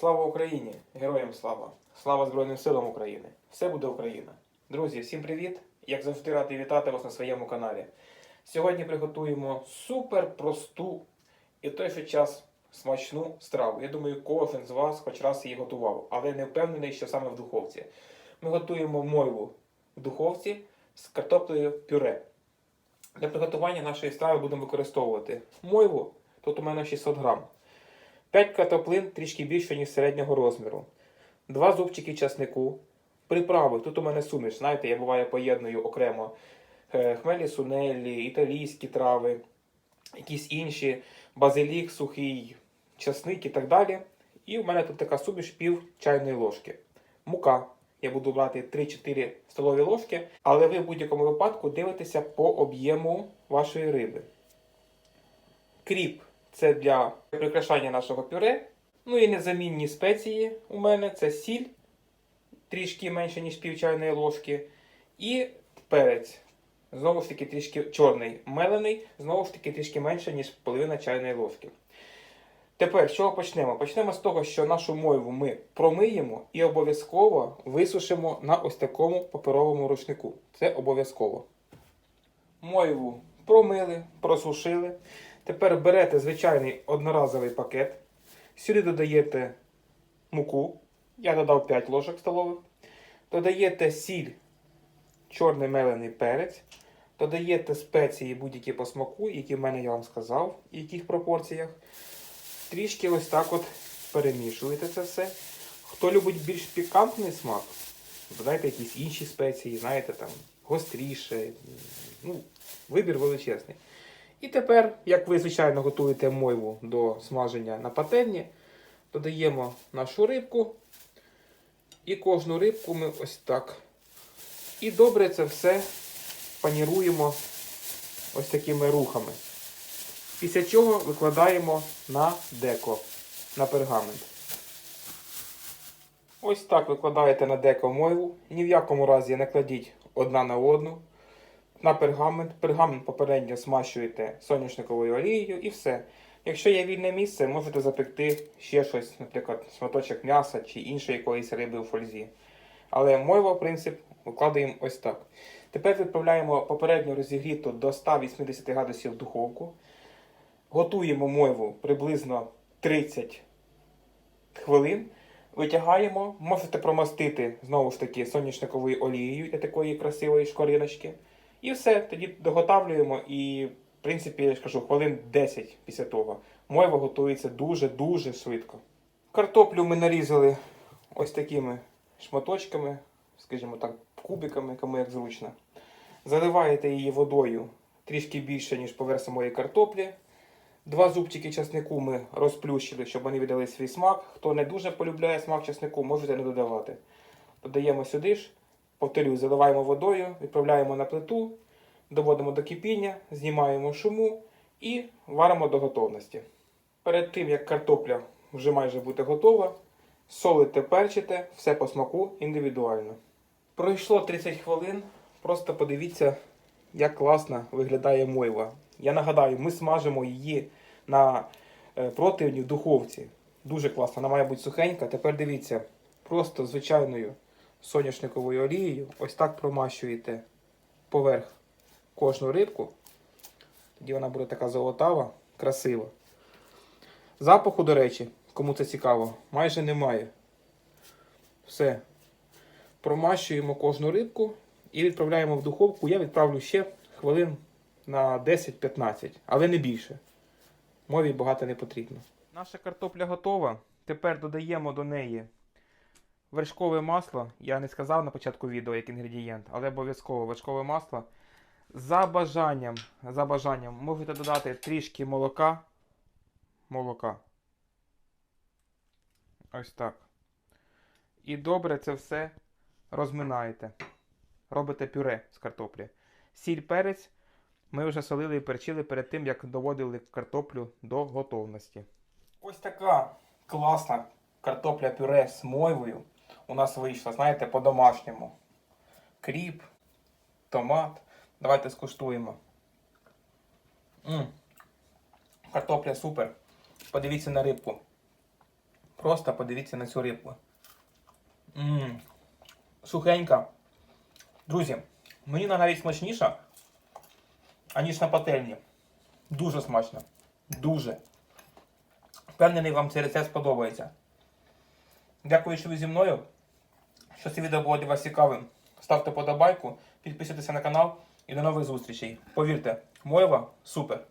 Слава Україні! Героям слава! Слава Збройним силам України! Все буде Україна! Друзі, всім привіт! Як завжди радий вітати вас на своєму каналі. Сьогодні приготуємо супер просту і в той же час смачну страву. Я думаю, кожен з вас хоч раз її готував, але не впевнений, що саме в духовці. Ми готуємо мойву в духовці з картоплею пюре. Для приготування нашої страви будемо використовувати мойву. Тут у мене 600 грам. 5 картоплин трішки більше, ніж середнього розміру. 2 зубчики часнику. Приправи. Тут у мене суміш. Знаєте, я буває поєдную окремо е, хмелі сунелі, італійські трави, якісь інші, базилік, сухий, часник і так далі. І у мене тут така суміш пів чайної ложки. Мука. Я буду брати 3-4 столові ложки, але ви в будь-якому випадку дивитеся по об'єму вашої риби. Кріп це для прикрашання нашого пюре. Ну і незамінні спеції у мене це сіль, трішки менше, ніж пів чайної ложки. І перець. Знову ж таки, трішки чорний мелений, знову ж таки, трішки менше, ніж половина чайної ложки. Тепер з чого почнемо? Почнемо з того, що нашу мойву ми промиємо і обов'язково висушимо на ось такому паперовому рушнику. Це обов'язково. Мойву промили, просушили. Тепер берете звичайний одноразовий пакет. Сюди додаєте муку. Я додав 5 ложок столових. Додаєте сіль, чорний мелений перець. Додаєте спеції будь-які по смаку, які в мене я вам сказав, в яких пропорціях. Трішки ось так от перемішуєте це все. Хто любить більш пікантний смак, додайте якісь інші спеції, знаєте, там гостріше. Ну, вибір величезний. І тепер, як ви, звичайно, готуєте мойву до смаження на пательні, додаємо нашу рибку. І кожну рибку ми ось так. І добре це все паніруємо ось такими рухами. Після чого викладаємо на деко, на пергамент. Ось так викладаєте на деко мойву. Ні в якому разі не кладіть одна на одну. На пергамент. Пергамент попередньо смащуєте соняшниковою олією і все. Якщо є вільне місце, можете запекти ще щось, наприклад, шматочок м'яса чи іншої якоїсь риби у фользі. Але мойва, в принцип, викладаємо ось так. Тепер відправляємо попередньо розігріту до 180 градусів духовку. Готуємо мойву приблизно 30 хвилин. Витягаємо, можете промастити знову ж таки соняшниковою олією для такої красивої шкориночки. І все, тоді доготавлюємо і, в принципі, я ж кажу, хвилин 10 після того. Мойва готується дуже-дуже швидко. Картоплю ми нарізали ось такими шматочками, скажімо так, кубиками, кому як зручно. Заливаєте її водою трішки більше, ніж поверх самої картоплі. Два зубчики часнику ми розплющили, щоб вони віддали свій смак. Хто не дуже полюбляє смак часнику, можете не додавати. Додаємо сюди ж, повторюю, заливаємо водою, відправляємо на плиту, доводимо до кипіння, знімаємо шуму і варимо до готовності. Перед тим, як картопля вже майже буде готова, солите, перчите, все по смаку індивідуально. Пройшло 30 хвилин. Просто подивіться, як класно виглядає мойва. Я нагадаю, ми смажимо її на е, противні в духовці. Дуже класно, вона має бути сухенька. Тепер дивіться, просто звичайною соняшниковою олією ось так промащуєте поверх кожну рибку. Тоді вона буде така золотава, красива. Запаху, до речі, кому це цікаво, майже немає. Все. Промащуємо кожну рибку і відправляємо в духовку. Я відправлю ще хвилин на 10-15, але не більше. Мові багато не потрібно. Наша картопля готова. Тепер додаємо до неї вершкове масло. Я не сказав на початку відео як інгредієнт, але обов'язково вершкове масло. За бажанням, за бажанням можете додати трішки молока. Молока. Ось так. І добре це все розминаєте. Робите пюре з картоплі. Сіль перець ми вже солили і перчили перед тим, як доводили картоплю до готовності. Ось така класна картопля пюре з мойвою у нас вийшла, знаєте, по-домашньому. Кріп, томат. Давайте скуштуємо. М. Картопля супер. Подивіться на рибку. Просто подивіться на цю рибку. Ммм, сухенька. Друзі, мені навіть смачніша, аніж на пательні. Дуже смачно. Дуже. Впевнений, вам цей рецепт сподобається. Дякую, що ви зі мною. Якщо це відео було для вас цікавим, ставте подобайку, підписуйтеся на канал і до нових зустрічей. Повірте, Моєва супер!